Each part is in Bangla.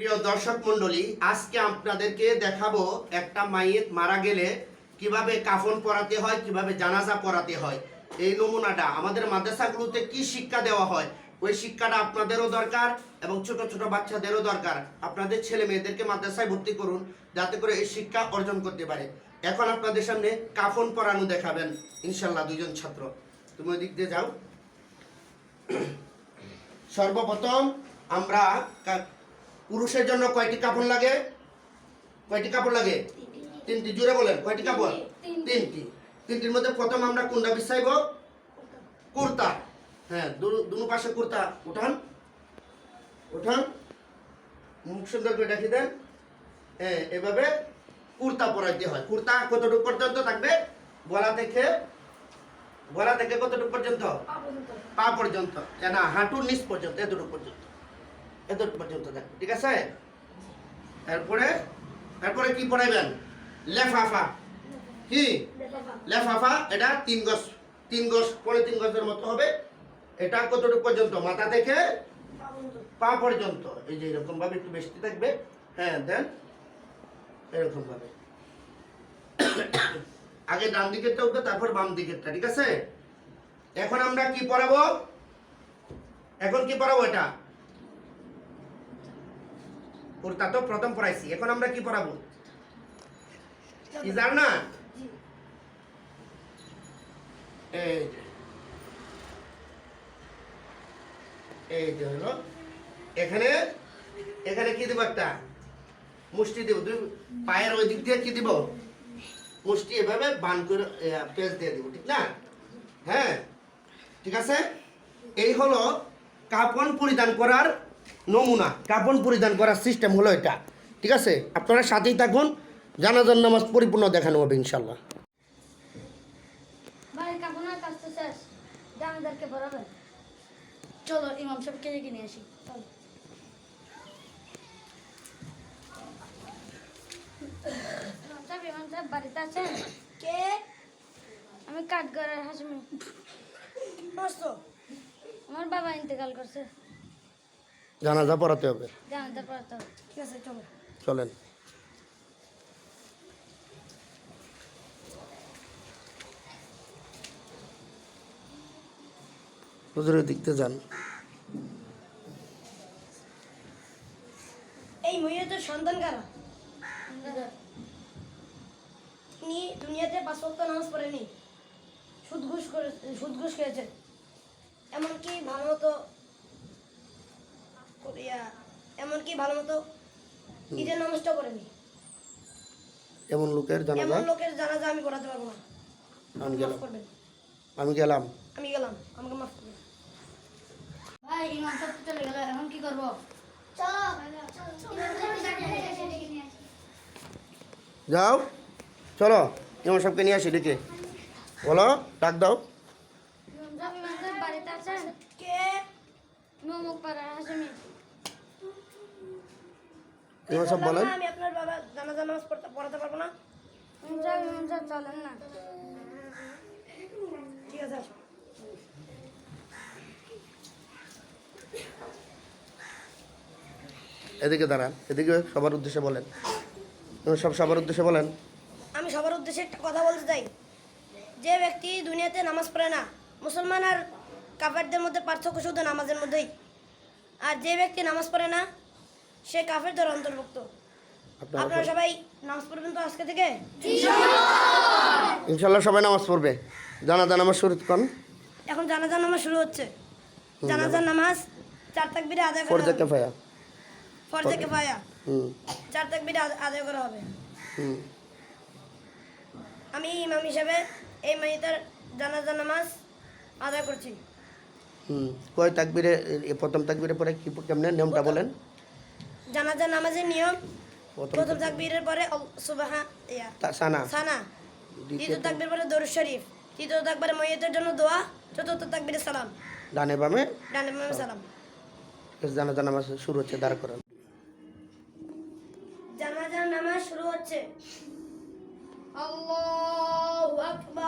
প্রিয় দর্শক মন্ডলী আজকে আপনাদেরকে দেখাবো একটা মাইয়েত মারা গেলে কীভাবে কাফন পরাতে হয়, কীভাবে জানাজা পরাতে হয়। এই নমুনাটা আমাদের মাদ্রাসাগুলোতে কি শিক্ষা দেওয়া হয়, ওই শিক্ষাটা আপনাদেরও দরকার এবং ছোট ছোট বাচ্চাদেরও দরকার। আপনাদের ছেলে মেয়েদেরকে মাদ্রাসায় ভর্তি করুন, যাতে করে এই শিক্ষা অর্জন করতে পারে। এখন আপনাদের সামনে কাফন পরানো দেখাবেন ইনশাল্লাহ দুজন ছাত্র। তুমি ওই দিক দিয়ে যাও। সর্বপ্রথম আমরা পুরুষের জন্য কয়টি কাপড় লাগে? কয়টি কাপড় লাগে? তিনটি। জুড়ে বলেন কয়টি কাপড়? তিনটি। তিনটির মধ্যে প্রথম আমরা কোনটা বিছাইব? কুর্তা। হ্যাঁ দুনো পাশে কুর্তা। উঠান। উঠান। মুখ সুন্দর করে দেখি দেন। হ্যাঁ এভাবে কুর্তা পরাইতে হয়। কুর্তা কতটুকু পর্যন্ত থাকবে? গলা থেকে? গলা থেকে কতটুকু পর্যন্ত? পা পর্যন্ত। না হাঁটুর নিচ পর্যন্ত এতটুকু পর্যন্ত। এতটুকু পর্যন্ত থাকবে ঠিক আছে? তারপরে তারপরে কি পড়াইবেন? লেফাফা। কি? লেফাফা। এটা তিন গজ তিন গজ পরে তিন গজের মতো হবে। এটা কতটুকু পর্যন্ত? মাথা থেকে পা পর্যন্ত। এই যে এরকম ভাবে একটু বেশি থাকবে। হ্যাঁ দেন এরকম ভাবে আগে ডান দিকেরটা উঠবে তারপর বাম দিকেরটা ঠিক আছে? এখন আমরা কি পড়াবো? এখন কি পড়াবো এটা? কুর্তা তো প্রথম পড়াইছি এখন আমরা কি পড়াবো ইজার না? এই যে হলো, এখানে এখানে কি দিব একটা? মুষ্টি দিব, দুই পায়ের ওই দিক দিয়ে কি দিব? মুষ্টি এভাবে বান করে পেঁচ দিয়ে দিব, ঠিক না? হ্যাঁ? ঠিক আছে? এই হলো কাপন পরিধান করার নমুনা কাপন পরিধান করার সিস্টেম হলো এটা। ঠিক আছে? আপনারা সাথেই থাকুন জানাজার নামাজ পরিপূর্ণ দেখানো হবে ইনশাল্লাহ চলো ইমাম সাহেবকে ডেকে নিয়ে আসি? ইমাম সাহেব সাহেব বাড়িতে আছেন? কে? আমি কাঠগড়ের হাসমি আমার বাবা ইন্তেকাল করছে। জানাজা পড়াতে হবে। চলেন। হুজুরের দিক যান। এই মহিলাদের সন্তান কারা? তিনি দুনিয়াতে পাঁচ ওয়াক্ত নামাজ পড়েনি। সুদ ঘুষ করে সুদ ঘুষ খেয়েছেন। এমনকি ভালো মতো এমনকি ভালো মতো ঈদের নামাজটাও করেনি এমন লোকের জানাজা? এমন লোকের জানাজা আমি করাতে পারব না। আমি গেলাম। আমি গেলাম। আমি গেলাম। আমাকে মাফ করবেন। ভাই ইমাম সাহেব চলে গেল এখন কি করব? যাও। চলো ইমাম সাহেবকে নিয়ে আসি ডেকে বলো ডাক দাও ইমাম সাহেব ইমাম সাহেব বাড়িতে আছেন কে মোমুক পাড়ার হাসমি সাহেব বলেন। আমি আপনার বাবা জানাজা নামাজ পড়তে পড়াতে পারব না। চলেন না। ঠিক আছে। এদিকে দাঁড়ান এদিকে সবার উদ্দেশ্যে বলেন। সব সবার উদ্দেশ্যে বলেন। আমি সবার উদ্দেশ্যে একটা কথা বলতে চাই। যে ব্যক্তি দুনিয়াতে নামাজ পড়ে না মুসলমান আর কাফেরদের মধ্যে পার্থক্য শুধু নামাজের মধ্যেই। আর যে ব্যক্তি নামাজ পড়ে না সে কাফেরদের অন্তর্ভুক্ত। আপনারা সবাই নামাজ পড়বেন তো আজকে থেকে? ইনশাল্লাহ সবাই নামাজ পড়বে। জানাজা নামাজ শুরু করেন। এখন জানাজার নামাজ শুরু হচ্ছে। জানাজার নামাজ চার তাকবিরে আদায় করা ফরজা কেফায়া ফরজে কেফায়া হুম। চার তাকবিরে আদ- আদায় করা হবে। হুম। আমি ইমাম হিসাবে এই মাইতার জানাজার নামাজ আদায় করছি। হুম। কয় তাকবিরে প্রথম তাকবিরে পরে কি কেমনে নিয়মটা বলেন? জানাজার নামাজের নিয়ম। প্রথম তাকবীরের পরে সুবাহা ইয়া। সানা। সানা। দ্বিতীয় তাকবীর পরে দরুদ শরীফ। তৃতীয় তাকবীরে মইয়তের জন্য দোয়া। চতুর্থ তাকবীরে সালাম। ডানে বামে? ডানে বামে সালাম। জানাজা নামাজ শুরু হচ্ছে দাঁড় করেন। জানাজার নামাজ শুরু হচ্ছে। আল্লাহু আকবার।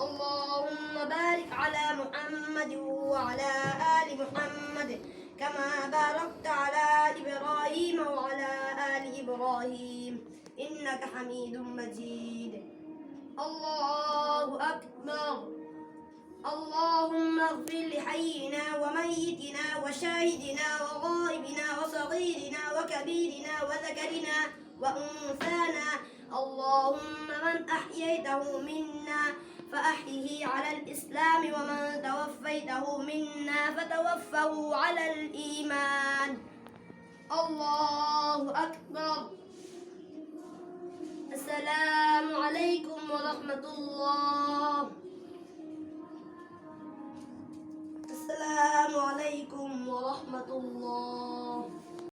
اللهم بارك على محمد وعلى آل محمد كما باركت على إبراهيم وعلى آل إبراهيم. إنك حميد مجيد. الله أكبر. اللهم اغفر لحينا وميتنا وشاهدنا وغائبنا وصغيرنا وكبيرنا وذكرنا وأنثانا. اللهم من أحييته منا فأحيه على الإسلام ومن توفيته منا فتوفه على الإيمان. الله أكبر. السلام عليكم ورحمة الله. السلام عليكم ورحمة الله.